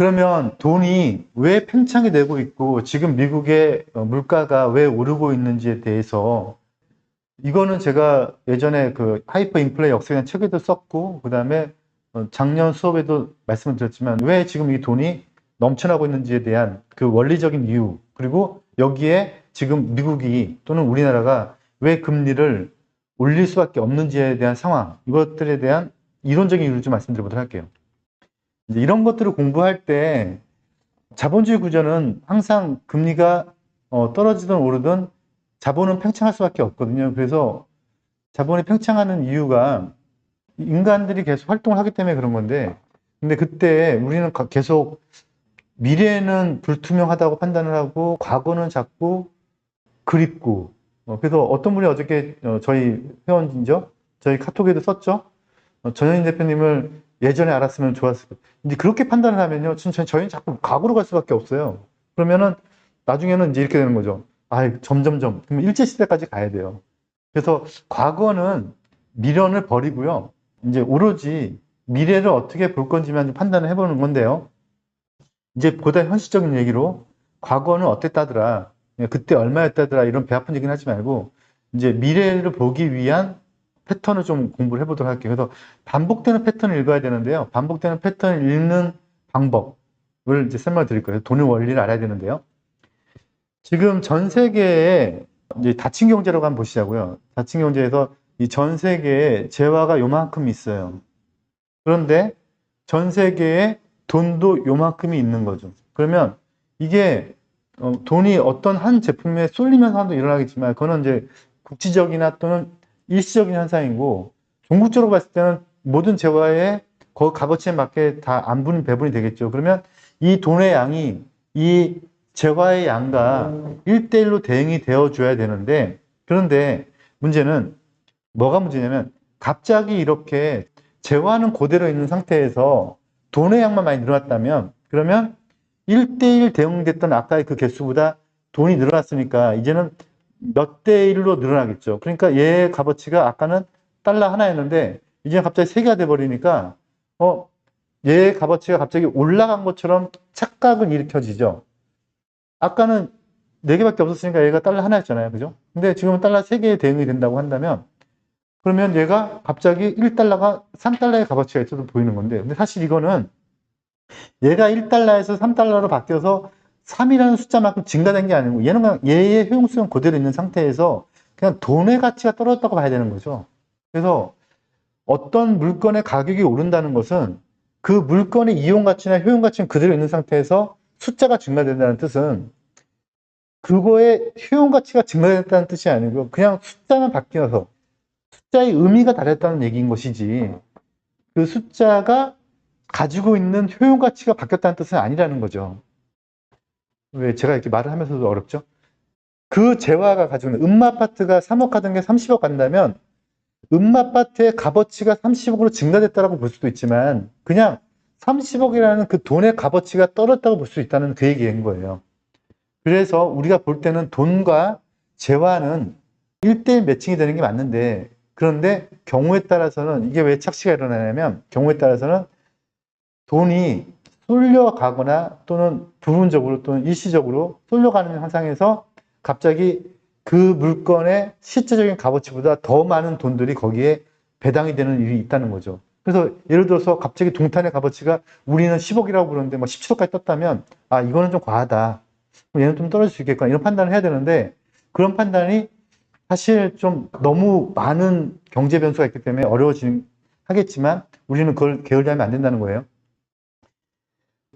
그러면 돈이 왜 팽창이 되고 있고 지금 미국의 어, 물가가 왜 오르고 있는지에 대해서 이거는 제가 예전에 그 하이퍼 인플레 역사에 대한 책에도 썼고 그 다음에 어, 작년 수업에도 말씀을 드렸지만 왜 지금 이 돈이 넘쳐나고 있는지에 대한 그 원리적인 이유 그리고 여기에 지금 미국이 또는 우리나라가 왜 금리를 올릴 수밖에 없는지에 대한 상황 이것들에 대한 이론적인 이유를 좀 말씀드려보도록 할게요. 이런 것들을 공부할 때 자본주의 구조는 항상 금리가 어, 떨어지든 오르든 자본은 팽창할 수밖에 없거든요. 그래서 자본이 팽창하는 이유가 인간들이 계속 활동을 하기 때문에 그런 건데 근데 그때 우리는 가- 계속 미래는 불투명하다고 판단을 하고 과거는 자꾸 그립고 어, 그래서 어떤 분이 어저께 어, 저희 회원이죠 저희 카톡에도 썼죠 어, 전현인 대표님을 예전에 알았으면 좋았을 것 이제 그렇게 판단을 하면요. 저희는 자꾸 과거로 갈 수밖에 없어요. 그러면은 나중에는 이제 이렇게 되는 거죠. 아 점점점. 그럼 일제 시대까지 가야 돼요. 그래서 과거는 미련을 버리고요. 이제 오로지 미래를 어떻게 볼 건지만 좀 판단을 해보는 건데요. 이제 보다 현실적인 얘기로 과거는 어땠다더라, 예, 그때 얼마였다더라. 이런 배 아픈 얘기는 하지 말고 이제 미래를 보기 위한 패턴을 좀 공부를 해보도록 할게요. 그래서 반복되는 패턴을 읽어야 되는데요. 반복되는 패턴을 읽는 방법을 이제 설명을 드릴 거예요. 돈의 원리를 알아야 되는데요. 지금 전 세계에 이제 다친 경제라고 한번 보시자고요. 다친 경제에서 이 전 세계에 재화가 요만큼 있어요. 그런데 전 세계에 돈도 요만큼이 있는 거죠. 그러면 이게 어, 돈이 어떤 한 제품에 쏠리면서 일어나겠지만 그거는 이제 국지적이나 또는 일시적인 현상이고 종국적으로 봤을 때는 모든 재화의 그 값어치에 맞게 다 안분 배분이 되겠죠. 그러면 이 돈의 양이 이 재화의 양과 일대일로 대응이 되어 줘야 되는데 그런데 문제는 뭐가 문제냐면 갑자기 이렇게 재화는 그대로 있는 상태에서 돈의 양만 많이 늘어났다면 그러면 1대1 대응됐던 아까의 그 개수보다 돈이 늘어났으니까 이제는 몇 대 1로 늘어나겠죠. 그러니까 얘의 값어치가 아까는 달러 하나였는데 이제 갑자기 세 개가 돼 버리니까 어 얘의 값어치가 갑자기 올라간 것처럼 착각을 일으켜지죠. 아까는 네 개밖에 없었으니까 얘가 달러 하나였잖아요. 그죠? 근데 지금은 달러 세 개에 대응이 된다고 한다면 그러면 얘가 갑자기 1달러가 3달러의 값어치가 있어도 보이는 건데 근데 사실 이거는 얘가 1달러에서 3달러로 바뀌어서 3이라는 숫자만큼 증가된 게 아니고 얘는 그냥 얘의 효용수는 그대로 있는 상태에서 그냥 돈의 가치가 떨어졌다고 봐야 되는 거죠. 그래서 어떤 물건의 가격이 오른다는 것은 그 물건의 이용 가치나 효용 가치는 그대로 있는 상태에서 숫자가 증가된다는 뜻은 그거의 효용 가치가 증가됐다는 뜻이 아니고 그냥 숫자만 바뀌어서 숫자의 의미가 다르다는 얘기인 것이지 그 숫자가 가지고 있는 효용 가치가 바뀌었다는 뜻은 아니라는 거죠. 왜 제가 이렇게 말을 하면서도 어렵죠? 그 재화가 가지고 있는 음마아파트가 3억 하던 게 30억 간다면 음마아파트의 값어치가 30억으로 증가됐다고 볼 수도 있지만 그냥 30억이라는 그 돈의 값어치가 떨어졌다고 볼 수 있다는 그 얘기인 거예요. 그래서 우리가 볼 때는 돈과 재화는 1대1 매칭이 되는 게 맞는데 그런데 경우에 따라서는 이게 왜 착시가 일어나냐면 경우에 따라서는 돈이 쏠려가거나 또는 부분적으로 또는 일시적으로 쏠려가는 현상에서 갑자기 그 물건의 실제적인 값어치보다 더 많은 돈들이 거기에 배당이 되는 일이 있다는 거죠. 그래서 예를 들어서 갑자기 동탄의 값어치가 우리는 10억이라고 부르는데 뭐 17억까지 떴다면 아 이거는 좀 과하다. 얘는 좀 떨어질 수 있겠구나 이런 판단을 해야 되는데 그런 판단이 사실 좀 너무 많은 경제 변수가 있기 때문에 어려워지긴 하겠지만 우리는 그걸 게을리하면 안 된다는 거예요.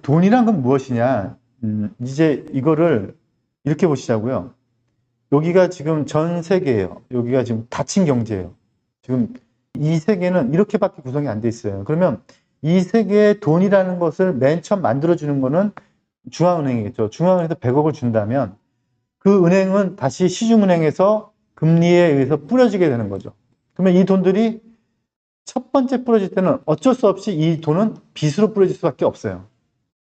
돈이란 건 무엇이냐? 음, 이제 이거를 이렇게 보시자고요. 여기가 지금 전 세계예요. 여기가 지금 닫힌 경제예요. 지금 이 세계는 이렇게밖에 구성이 안 돼 있어요. 그러면 이 세계의 돈이라는 것을 맨 처음 만들어주는 거는 중앙은행이겠죠. 중앙은행에서 100억을 준다면 그 은행은 다시 시중은행에서 금리에 의해서 뿌려지게 되는 거죠. 그러면 이 돈들이 첫 번째 뿌려질 때는 어쩔 수 없이 이 돈은 빚으로 뿌려질 수밖에 없어요.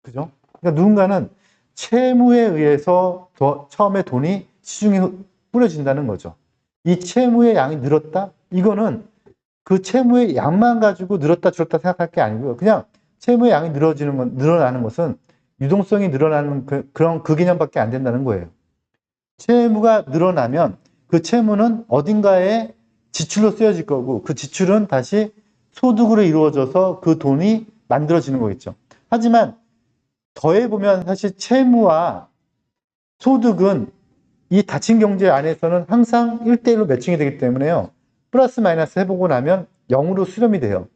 그죠? 그러니까 누군가는 채무에 의해서 더 처음에 돈이 시중에 뿌려진다는 거죠. 이 채무의 양이 늘었다? 이거는 그 채무의 양만 가지고 늘었다 줄었다 생각할 게 아니고요. 그냥 채무의 양이 늘어지는 건, 늘어나는 것은 유동성이 늘어나는 그, 그런 그 개념밖에 안 된다는 거예요. 채무가 늘어나면 그 채무는 어딘가에 지출로 쓰여질 거고 그 지출은 다시 소득으로 이루어져서 그 돈이 만들어지는 거겠죠. 하지만 더해보면 사실 채무와 소득은 이 닫힌 경제 안에서는 항상 1대1로 매칭이 되기 때문에요. 플러스 마이너스 해보고 나면 0으로 수렴이 돼요.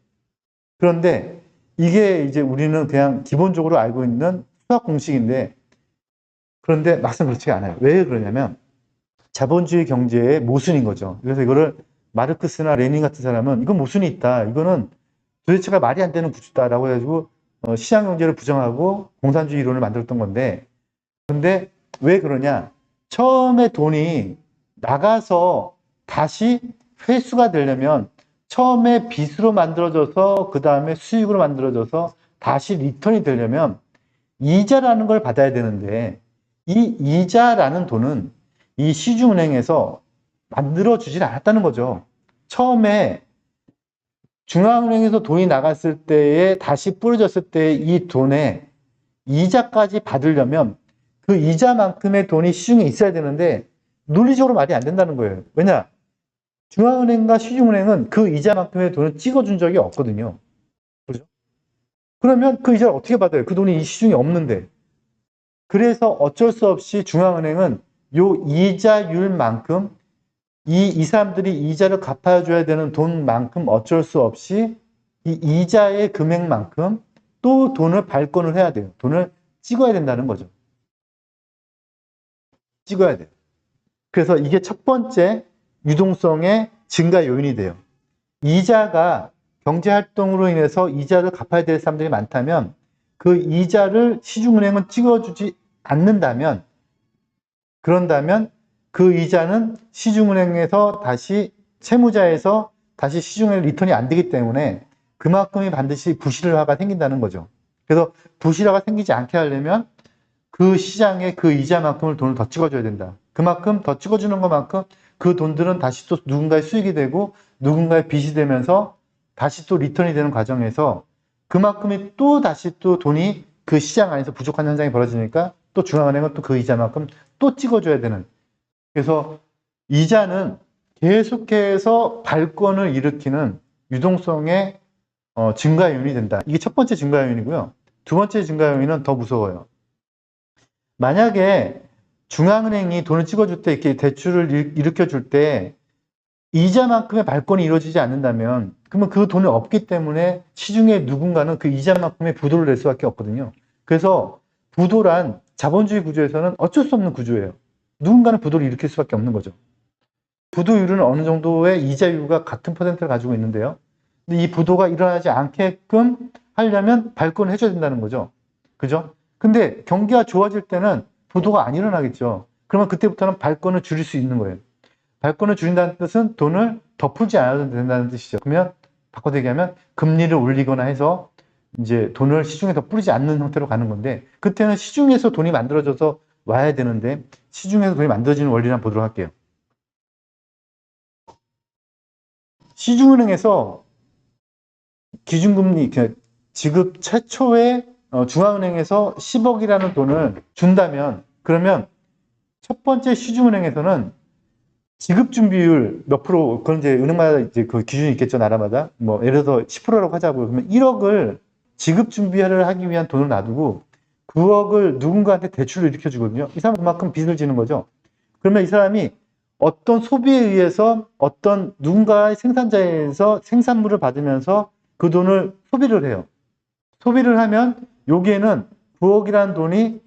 그런데 이게 이제 우리는 그냥 기본적으로 알고 있는 수학 공식인데 그런데 막상 그렇지가 않아요. 왜 그러냐면 자본주의 경제의 모순인 거죠. 그래서 이거를 마르크스나 레닌 같은 사람은 이건 모순이 있다. 이거는 도대체가 말이 안 되는 구조다라고 해가지고 어, 시장 경제를 부정하고 공산주의 이론을 만들었던 건데 근데 왜 그러냐? 처음에 돈이 나가서 다시 회수가 되려면 처음에 빚으로 만들어져서 그 다음에 수익으로 만들어져서 다시 리턴이 되려면 이자라는 걸 받아야 되는데 이 이자라는 돈은 이 시중은행에서 만들어 주질 않았다는 거죠. 처음에 중앙은행에서 돈이 나갔을 때에 다시 뿌려졌을 때 이 돈에 이자까지 받으려면 그 이자만큼의 돈이 시중에 있어야 되는데 논리적으로 말이 안 된다는 거예요. 왜냐? 중앙은행과 시중은행은 그 이자만큼의 돈을 찍어준 적이 없거든요. 그죠? 그러면 그 이자를 어떻게 받아요? 그 돈이 이 시중에 없는데. 그래서 어쩔 수 없이 중앙은행은 요 이자율만큼 이, 이 사람들이 이자를 갚아줘야 되는 돈만큼 어쩔 수 없이 이 이자의 금액만큼 또 돈을 발권을 해야 돼요. 돈을 찍어야 된다는 거죠. 찍어야 돼요. 그래서 이게 첫 번째 유동성의 증가 요인이 돼요. 이자가 경제활동으로 인해서 이자를 갚아야 될 사람들이 많다면 그 이자를 시중은행은 찍어주지 않는다면 그런다면 그 이자는 시중은행에서 다시 채무자에서 다시 시중은행 리턴이 안 되기 때문에 그만큼이 반드시 부실화가 생긴다는 거죠. 그래서 부실화가 생기지 않게 하려면 그 시장에 그 이자만큼을 돈을 더 찍어줘야 된다. 그만큼 더 찍어주는 것만큼 그 돈들은 다시 또 누군가의 수익이 되고 누군가의 빚이 되면서 다시 또 리턴이 되는 과정에서 그만큼이 또 다시 또 돈이 그 시장 안에서 부족한 현상이 벌어지니까 또 중앙은행은 또 그 이자만큼 또 찍어줘야 되는 그래서 이자는 계속해서 발권을 일으키는 유동성의 어, 증가 요인이 된다. 이게 첫 번째 증가 요인이고요. 두 번째 증가 요인은 더 무서워요. 만약에 중앙은행이 돈을 찍어줄 때 이렇게 대출을 일으켜 줄 때 이자만큼의 발권이 이루어지지 않는다면 그러면 그 돈이 없기 때문에 시중에 누군가는 그 이자만큼의 부도를 낼 수밖에 없거든요. 그래서 부도란 자본주의 구조에서는 어쩔 수 없는 구조예요. 누군가는 부도를 일으킬 수밖에 없는 거죠. 부도율은 어느 정도의 이자율과 같은 퍼센트를 가지고 있는데요. 근데 이 부도가 일어나지 않게끔 하려면 발권을 해줘야 된다는 거죠. 그죠? 근데 경기가 좋아질 때는 부도가 안 일어나겠죠. 그러면 그때부터는 발권을 줄일 수 있는 거예요. 발권을 줄인다는 뜻은 돈을 더 풀지 않아도 된다는 뜻이죠. 그러면 바꿔서 얘기하면 금리를 올리거나 해서 이제 돈을 시중에 더 뿌리지 않는 형태로 가는 건데 그때는 시중에서 돈이 만들어져서 와야 되는데 시중에서 돈이 만들어지는 원리를 한번 보도록 할게요. 시중은행에서 기준금리 그 지급 최초에 어, 중앙은행에서 10억이라는 돈을 준다면 그러면 첫 번째 시중은행에서는 지급 준비율 몇 프로 그건 이제 은행마다 이제 그 기준이 있겠죠 나라마다 뭐 예를 들어서 10%라고 하자고요 그러면 1억을 지급 준비를 하기 위한 돈을 놔두고 9억을 누군가한테 대출을 일으켜 주거든요 이 사람 그만큼 빚을 지는 거죠 그러면 이 사람이 어떤 소비에 의해서 어떤 누군가의 생산자에서 생산물을 받으면서 그 돈을 소비를 해요 소비를 하면 여기에는 9억이라는 돈이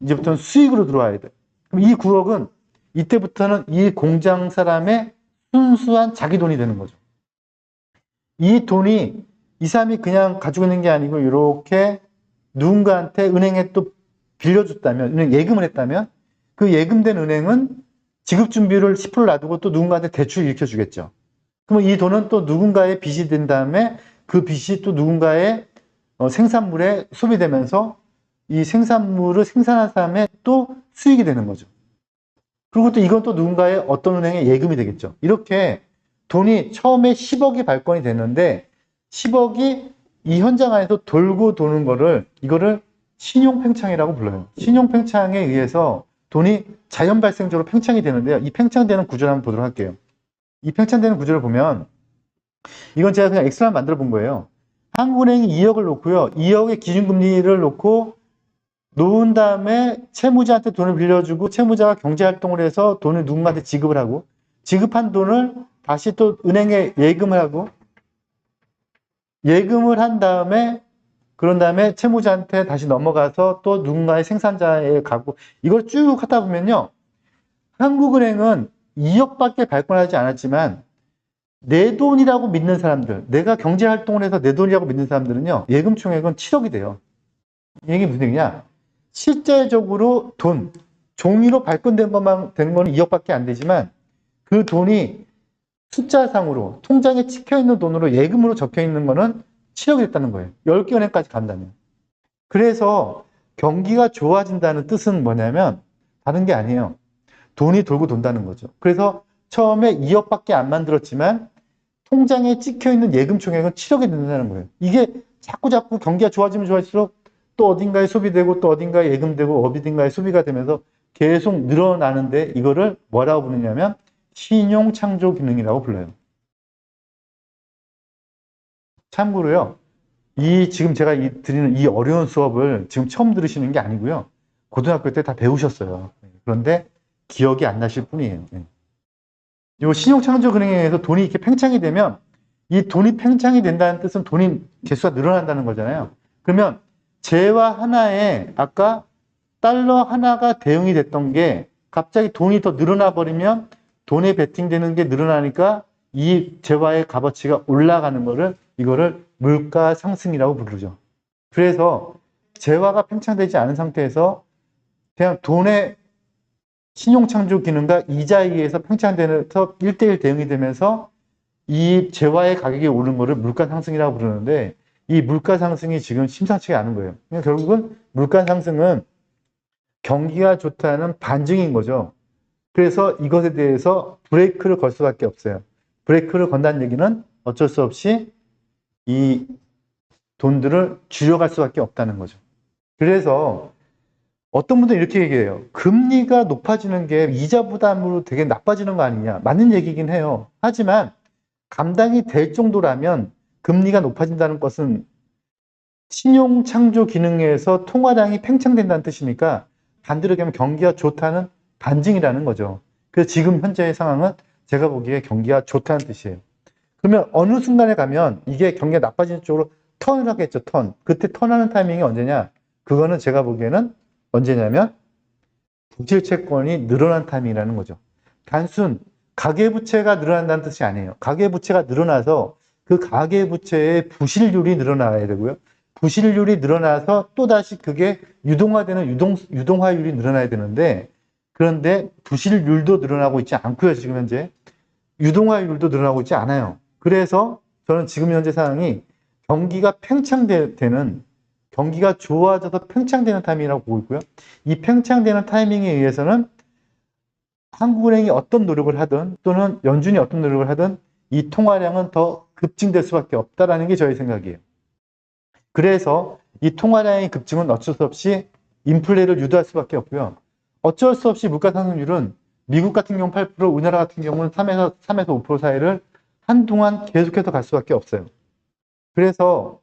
이제부터는 수익으로 들어와야 돼. 그럼 이 9억은 이때부터는 이 공장 사람의 순수한 자기 돈이 되는 거죠. 이 돈이 이 사람이 그냥 가지고 있는 게 아니고 이렇게 누군가한테 은행에 또 빌려줬다면, 은행 예금을 했다면 그 예금된 은행은 지급 준비를 10% 놔두고 또 누군가한테 대출 일으켜 주겠죠. 그러면 이 돈은 또 누군가의 빚이 된 다음에 그 빚이 또 누군가의 어, 생산물에 소비되면서 이 생산물을 생산한 사람의 또 수익이 되는 거죠. 그리고 또 이건 또 누군가의 어떤 은행에 예금이 되겠죠. 이렇게 돈이 처음에 10억이 발권이 됐는데 10억이 이 현장 안에서 돌고 도는 거를 이거를 신용 팽창이라고 불러요. 신용 팽창에 의해서 돈이 자연 발생적으로 팽창이 되는데요. 이 팽창되는 구조를 한번 보도록 할게요. 이 팽창되는 구조를 보면 이건 제가 그냥 엑셀만 만들어 본 거예요. 한국은행이 2억을 놓고요. 2억의 기준금리를 놓고 놓은 다음에 채무자한테 돈을 빌려주고 채무자가 경제활동을 해서 돈을 누군가한테 지급을 하고 지급한 돈을 다시 또 은행에 예금을 하고 예금을 한 다음에 그런 다음에 채무자한테 다시 넘어가서 또 누군가의 생산자에 가고 이걸 쭉 하다 보면요. 한국은행은 2억밖에 발권하지 않았지만 내 돈이라고 믿는 사람들, 내가 경제활동을 해서 내 돈이라고 믿는 사람들은요. 예금 총액은 7억이 돼요. 이게 무슨 얘기냐? 실제적으로 돈, 종이로 발권된 것만 되는 거는 2억밖에 안 되지만 그 돈이 숫자상으로 통장에 찍혀 있는 돈으로 예금으로 적혀 있는 거는 7억이 됐다는 거예요. 10개 은행까지 간다면. 그래서 경기가 좋아진다는 뜻은 뭐냐면 다른 게 아니에요. 돈이 돌고 돈다는 거죠. 그래서 처음에 2억밖에 안 만들었지만 통장에 찍혀 있는 예금 총액은 7억이 된다는 거예요. 이게 자꾸 자꾸 경기가 좋아지면 좋아질수록 또 어딘가에 소비되고 또 어딘가에 예금되고 어디딘가에 소비가 되면서 계속 늘어나는데 이거를 뭐라고 부르냐면 신용 창조 기능이라고 불러요. 참고로요. 이 지금 제가 이 드리는 이 어려운 수업을 지금 처음 들으시는 게 아니고요. 고등학교 때 다 배우셨어요. 그런데 기억이 안 나실 뿐이에요. 이 신용 창조 기능에 의해서 돈이 이렇게 팽창이 되면 이 돈이 팽창이 된다는 뜻은 돈이 개수가 늘어난다는 거잖아요. 그러면 재화 하나에 아까 달러 하나가 대응이 됐던 게 갑자기 돈이 더 늘어나 버리면 돈에 베팅되는 게 늘어나니까 이 재화의 값어치가 올라가는 거를 이거를 물가 상승이라고 부르죠. 그래서 재화가 팽창되지 않은 상태에서 그냥 돈의 신용 창조 기능과 이자에 의해서 팽창되면서 1대1 대응이 되면서 이 재화의 가격이 오른 거를 물가 상승이라고 부르는데 이 물가 상승이 지금 심상치가 않은 거예요. 그러니까 결국은 물가 상승은 경기가 좋다는 반증인 거죠. 그래서 이것에 대해서 브레이크를 걸 수밖에 없어요. 브레이크를 건다는 얘기는 어쩔 수 없이 이 돈들을 줄여갈 수밖에 없다는 거죠. 그래서 어떤 분들은 이렇게 얘기해요. 금리가 높아지는 게 이자 부담으로 되게 나빠지는 거 아니냐. 맞는 얘기긴 해요. 하지만 감당이 될 정도라면 금리가 높아진다는 것은 신용 창조 기능에서 통화량이 팽창된다는 뜻이니까 반대로 얘기하면 경기가 좋다는 반증이라는 거죠. 그래서 지금 현재의 상황은 제가 보기에 경기가 좋다는 뜻이에요. 그러면 어느 순간에 가면 이게 경기가 나빠지는 쪽으로 턴을 하겠죠, 턴. 그때 턴하는 타이밍이 언제냐? 그거는 제가 보기에는 언제냐면 부실 채권이 늘어난 타이밍이라는 거죠. 단순 가계부채가 늘어난다는 뜻이 아니에요. 가계부채가 늘어나서 그 가계부채의 부실률이 늘어나야 되고요. 부실률이 늘어나서 또다시 그게 유동화되는 유동, 유동화율이 늘어나야 되는데 그런데 부실률도 늘어나고 있지 않고요. 지금 현재 유동화율도 늘어나고 있지 않아요. 그래서 저는 지금 현재 상황이 경기가 팽창되는 경기가 좋아져서 팽창되는 타이밍이라고 보고 있고요. 이 팽창되는 타이밍에 의해서는 한국은행이 어떤 노력을 하든 또는 연준이 어떤 노력을 하든 이 통화량은 더 급증될 수밖에 없다라는 게 저의 생각이에요. 그래서 이 통화량의 급증은 어쩔 수 없이 인플레를 유도할 수밖에 없고요. 어쩔 수 없이 물가 상승률은 미국 같은 경우 8%, 우리나라 같은 경우는 3에서 3에서 5% 사이를 한동안 계속해서 갈 수밖에 없어요. 그래서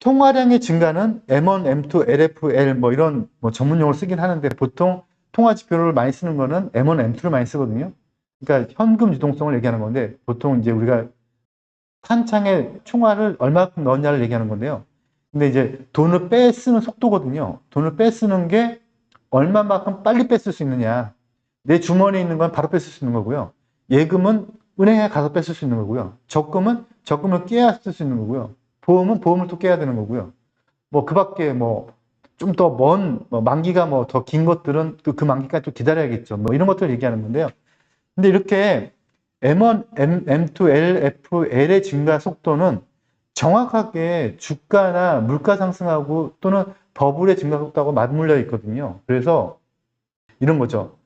통화량의 증가는 M1, M2, LFL 뭐 이런 뭐 전문 용어를 쓰긴 하는데 보통 통화 지표를 많이 쓰는 거는 M1, M2를 많이 쓰거든요. 그러니까 현금 유동성을 얘기하는 건데 보통 이제 우리가 한 창에 총알을 얼마큼 넣었냐를 얘기하는 건데요. 근데 이제 돈을 빼 쓰는 속도거든요. 돈을 빼 쓰는 게 얼마만큼 빨리 뺐을 수 있느냐. 내 주머니에 있는 건 바로 뺐을 수 있는 거고요. 예금은 은행에 가서 뺐을 수 있는 거고요. 적금은 적금을 깨야 쓸 수 있는 거고요. 보험은 보험을 또 깨야 되는 거고요. 뭐 그 밖에 뭐 좀 더먼 뭐 만기가 뭐 더 긴 것들은 또그 만기까지 또 기다려야겠죠. 뭐 이런 것들을 얘기하는 건데요. 근데 이렇게 M1, M, M2, L, F, L의 증가 속도는 정확하게 주가나 물가 상승하고 또는 버블의 증가 속도하고 맞물려 있거든요. 그래서 이런 거죠.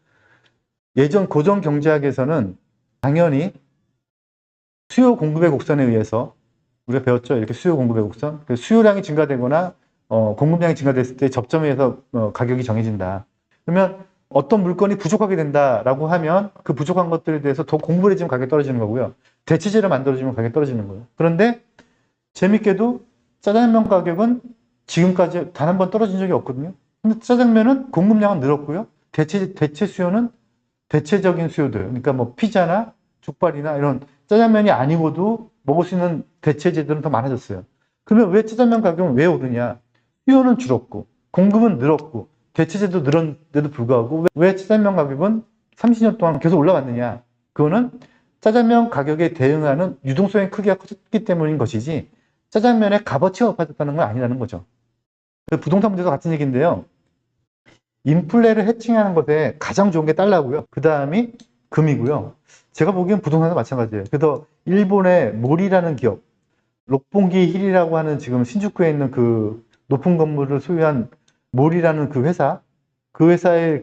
예전 고정 경제학에서는 당연히 수요 공급의 곡선에 의해서 우리가 배웠죠. 이렇게 수요 공급의 곡선. 그 수요량이 증가되거나 어, 공급량이 증가됐을 때 접점에서 어, 가격이 정해진다. 그러면 어떤 물건이 부족하게 된다라고 하면 그 부족한 것들에 대해서 더 공부를 해주면 가격이 떨어지는 거고요. 대체제를 만들어주면 가격이 떨어지는 거예요. 그런데 재밌게도 짜장면 가격은 지금까지 단 한 번 떨어진 적이 없거든요. 근데 짜장면은 공급량은 늘었고요. 대체, 대체 수요는 대체적인 수요들. 그러니까 뭐 피자나 족발이나 이런 짜장면이 아니고도 먹을 수 있는 대체제들은 더 많아졌어요. 그러면 왜 짜장면 가격은 왜 오르냐? 수요는 줄었고, 공급은 늘었고, 대체제도 늘었는데도 불구하고 왜 짜장면 가격은 30년 동안 계속 올라갔느냐? 그거는 짜장면 가격에 대응하는 유동성의 크기가 컸기 때문인 것이지 짜장면의 값어치가 높아졌다는 건 아니라는 거죠. 그 부동산 문제도 같은 얘기인데요. 인플레를 해칭하는 것에 가장 좋은 게 달러고요. 그 다음이 금이고요. 제가 보기엔 부동산도 마찬가지예요. 그래서 일본의 몰이라는 기업, 록봉기 힐이라고 하는 지금 신주쿠에 있는 그 높은 건물을 소유한 몰이라는 그 회사, 그 회사의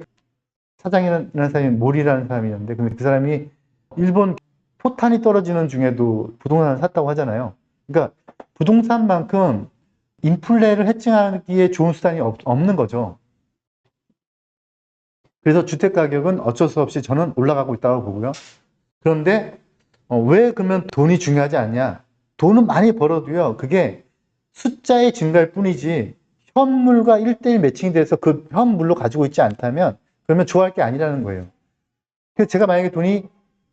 사장이라는 사람이 몰이라는 사람이 있는데 근데 그 사람이 일본 포탄이 떨어지는 중에도 부동산을 샀다고 하잖아요. 그러니까 부동산만큼 인플레를 해칭하기에 좋은 수단이 없, 없는 거죠. 그래서 주택 가격은 어쩔 수 없이 저는 올라가고 있다고 보고요. 그런데 어, 왜 그러면 돈이 중요하지 않냐? 돈은 많이 벌어도요. 그게 숫자의 증가일 뿐이지 현물과 1대1 매칭이 돼서 그 현물로 가지고 있지 않다면 그러면 좋아할 게 아니라는 거예요. 그래서 제가 만약에 돈이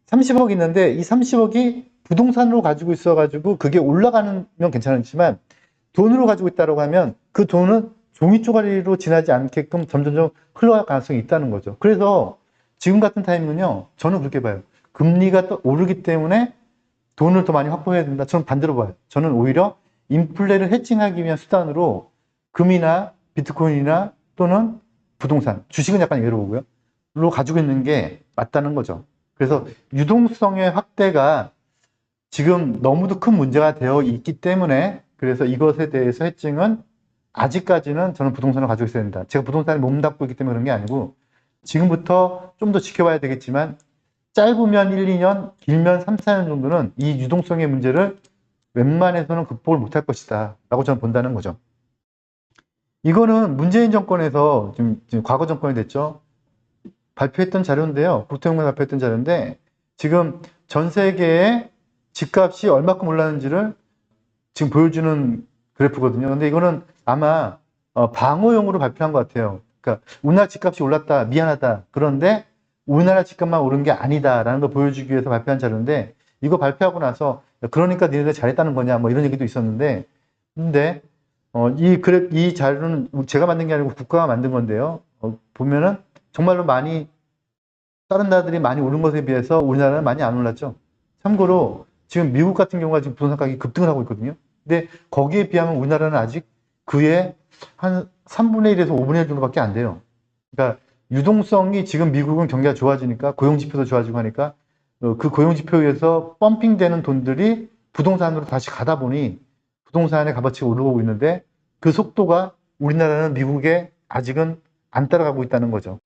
30억 있는데 이 30억이 부동산으로 가지고 있어가지고 그게 올라가면 괜찮지만 돈으로 가지고 있다고 하면 그 돈은 종이 쪼가리로 지나지 않게끔 점점점 흘러갈 가능성이 있다는 거죠. 그래서 지금 같은 타임은요, 저는 그렇게 봐요. 금리가 또 오르기 때문에 돈을 더 많이 확보해야 된다. 저는 반대로 봐요. 저는 오히려 인플레를 해칭하기 위한 수단으로 금이나 비트코인이나 또는 부동산, 주식은 약간 예로 보고요. 로 가지고 있는 게 맞다는 거죠. 그래서 유동성의 확대가 지금 너무도 큰 문제가 되어 있기 때문에 그래서 이것에 대해서 해칭은 아직까지는 저는 부동산을 가지고 있어야 된다. 제가 부동산에 몸담고 있기 때문에 그런 게 아니고 지금부터 좀 더 지켜봐야 되겠지만 짧으면 1, 2년, 길면 3, 4년 정도는 이 유동성의 문제를 웬만해서는 극복을 못할 것이다. 라고 저는 본다는 거죠. 이거는 문재인 정권에서 지금, 지금 과거 정권이 됐죠. 발표했던 자료인데요. 국토연구가 발표했던 자료인데 지금 전 세계의 집값이 얼마큼 올랐는지를 지금 보여주는 그래프거든요. 근데 이거는 아마 어, 방어용으로 발표한 것 같아요. 그러니까 우리나라 집값이 올랐다, 미안하다. 그런데 우리나라 집값만 오른 게 아니다라는 걸 보여주기 위해서 발표한 자료인데 이거 발표하고 나서 그러니까 니네들 잘했다는 거냐 뭐 이런 얘기도 있었는데 근데 어, 이 그래 이 자료는 제가 만든 게 아니고 국가가 만든 건데요. 어, 보면은 정말로 많이 다른 나라들이 많이 오른 것에 비해서 우리나라는 많이 안 올랐죠. 참고로 지금 미국 같은 경우가 지금 부동산 가격이 급등을 하고 있거든요. 근데 거기에 비하면 우리나라는 아직 그의 한 3분의 1에서 5분의 1 정도밖에 안 돼요. 그러니까 유동성이 지금 미국은 경기가 좋아지니까 고용 지표도 좋아지고 하니까 어, 그 고용 지표에서 펌핑되는 돈들이 부동산으로 다시 가다 보니 부동산의 값어치가 오르고 있는데 그 속도가 우리나라는 미국에 아직은 안 따라가고 있다는 거죠.